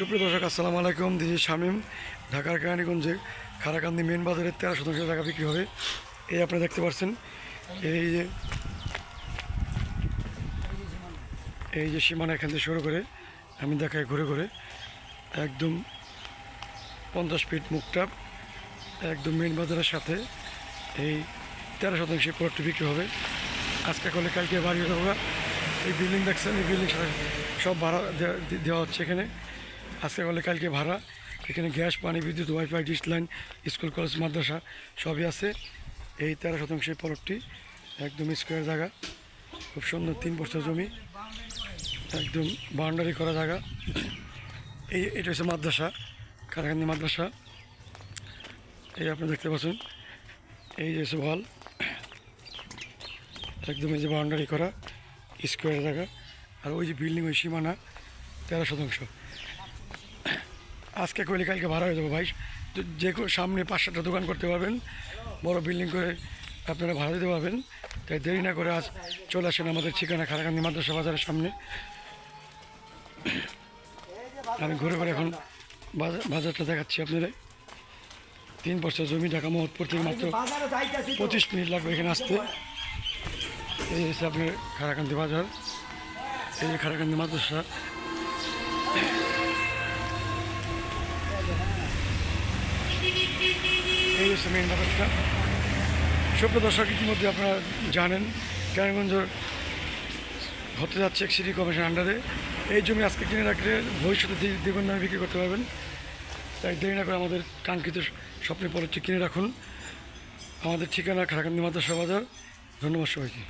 সুপ্রিয় দর্শক, আসসালামু আলাইকুম। দিদি শামীম, ঢাকার কেরানীগঞ্জে খারাকান্দি মেন বাজারে তেরো শতাংশ টাকা বিক্রি হবে। এই আপনারা দেখতে পাচ্ছেন, এই যে এই যে সীমানা এখান থেকে শুরু করে, আমি দেখাই ঘুরে ঘুরে, একদম পঞ্চাশ ফিট মুখটা, একদম মেন বাজারের সাথে এই তেরো শতাংশ প্লটটি বিক্রি হবে। আজকে করলে কালকে বাড়ি দেবো এই বিল্ডিং দেখছেন, এই বিল্ডিং সব ভাড়া দেওয়া হচ্ছে এখানে। আজকে বলে কালকে ভাড়া। এখানে গ্যাস, পানি, বিদ্যুৎ, wifi, dish line, school, college, মাদ্রাসা সবই আছে। এই তেরো শতাংশের প্লটটি একদম স্কোয়ার জায়গা। খুব সুন্দর তিন বছর জমি। একদম বাউন্ডারি করা জায়গা। এই, এটা হচ্ছে মাদ্রাসা, কারাকান্দি মাদ্রাসা। এই আপনি দেখতে পাচ্ছেন। এই যে হল। একদম এই যে বাউন্ডারি করা স্কোয়ার জায়গা। আর ওই যে বিল্ডিং ওই সীমানা তেরো শতাংশ। আজকে কইলে কালকে ভাড়া হয়ে যাব ভাই। যে সামনে পাঁচ সাতটা দোকান করতে পারবেন, বড় বিল্ডিং করে আপনারা ভাড়া দিতে পারবেন। তাই দেরি না করে আজ চলে আসেন আমাদের ঠিকানা খারাকান্দি মাদ্রাসা বাজারের সামনে। আমি ঘুরে ঘুরে এখন বাজার বাজারটা দেখাচ্ছি আপনাদের। তিন বছর জমি, ঢাকা মহৎপুর থেকে মাত্র পঁচিশ মিনিট লাগবে এখানে আসতে। এই হচ্ছে আপনার খারাকান্দি বাজার। এই খারাকান্দি মাদ্রাসা হচ্ছে মেন ব্যাপারটা। সভ্য দর্শক, ইতিমধ্যে আপনারা জানেন, কেরানীগঞ্জ হতে যাচ্ছে এক সিটি কমিশন আন্ডারে এই জমি আজকে কিনে রাখলে ভবিষ্যতে দ্বিগুণ দামে বিক্রি করতে পারবেন। তাই দেরি না করে আমাদের কাঙ্ক্ষিত স্বপ্নের পরটি কিনে রাখুন। আমাদের ঠিকানা খারাকান্দি মাদ্রাসা বাজার। ধন্যবাদ সবাইকে।